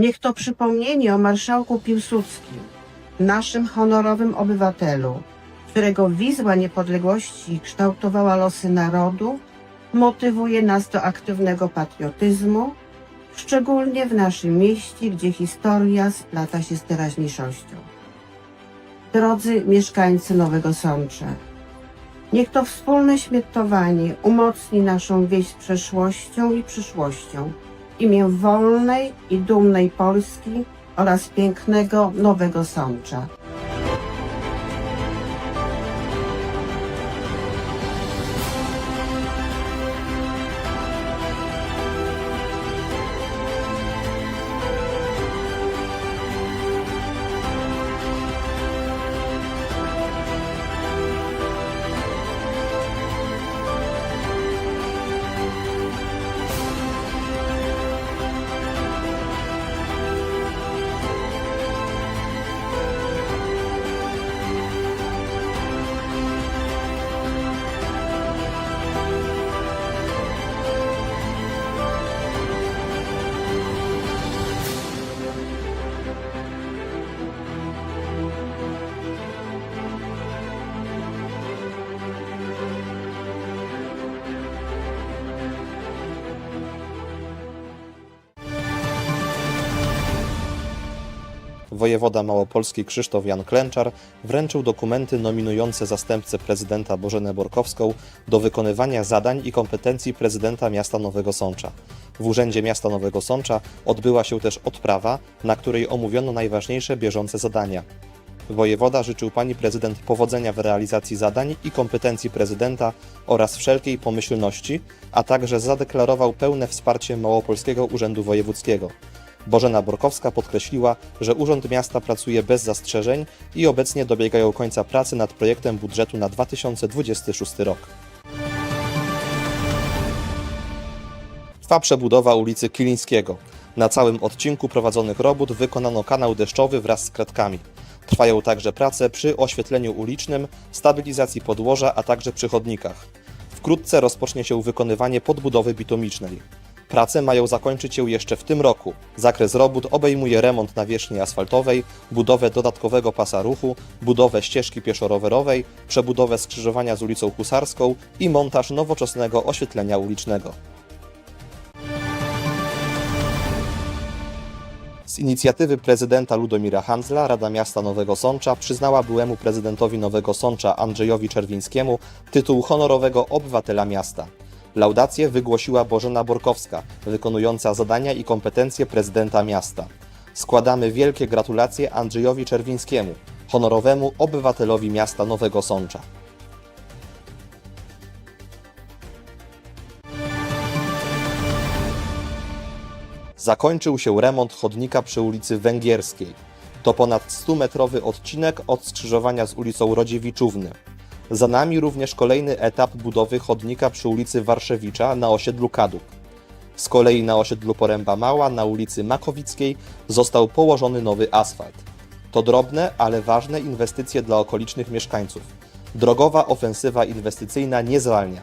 Niech to przypomnienie o marszałku Piłsudskim, naszym honorowym obywatelu, którego wizła niepodległości kształtowała losy narodu, motywuje nas do aktywnego patriotyzmu, szczególnie w naszym mieście, gdzie historia splata się z teraźniejszością. Drodzy mieszkańcy Nowego Sącza, niech to wspólne świętowanie umocni naszą wieś z przeszłością i przyszłością, w imię wolnej i dumnej Polski oraz pięknego Nowego Sącza. Wojewoda małopolski Krzysztof Jan Klęczar wręczył dokumenty nominujące zastępcę prezydenta Bożenę Borkowską do wykonywania zadań i kompetencji prezydenta miasta Nowego Sącza. W Urzędzie Miasta Nowego Sącza odbyła się też odprawa, na której omówiono najważniejsze bieżące zadania. Wojewoda życzył pani prezydent powodzenia w realizacji zadań i kompetencji prezydenta oraz wszelkiej pomyślności, a także zadeklarował pełne wsparcie Małopolskiego Urzędu Wojewódzkiego. Bożena Borkowska podkreśliła, że Urząd Miasta pracuje bez zastrzeżeń i obecnie dobiegają końca pracy nad projektem budżetu na 2026 rok. Trwa przebudowa ulicy Kilińskiego. Na całym odcinku prowadzonych robót wykonano kanał deszczowy wraz z kratkami. Trwają także prace przy oświetleniu ulicznym, stabilizacji podłoża, a także przy chodnikach. Wkrótce rozpocznie się wykonywanie podbudowy bitumicznej. Prace mają zakończyć się jeszcze w tym roku. Zakres robót obejmuje remont nawierzchni asfaltowej, budowę dodatkowego pasa ruchu, budowę ścieżki pieszo-rowerowej, przebudowę skrzyżowania z ulicą Husarską i montaż nowoczesnego oświetlenia ulicznego. Z inicjatywy prezydenta Ludomira Handzla Rada Miasta Nowego Sącza przyznała byłemu prezydentowi Nowego Sącza Andrzejowi Czerwińskiemu tytuł honorowego obywatela miasta. Laudację wygłosiła Bożena Borkowska, wykonująca zadania i kompetencje prezydenta miasta. Składamy wielkie gratulacje Andrzejowi Czerwińskiemu, honorowemu obywatelowi miasta Nowego Sącza. zakończył się remont chodnika przy ulicy Węgierskiej. To ponad 100-metrowy odcinek od skrzyżowania z ulicą Rodziewiczówny. Za nami również kolejny etap budowy chodnika przy ulicy Warszewicza na osiedlu Kaduk. Z kolei na osiedlu Poręba Mała na ulicy Makowickiej został położony nowy asfalt. To drobne, ale ważne inwestycje dla okolicznych mieszkańców. Drogowa ofensywa inwestycyjna nie zwalnia.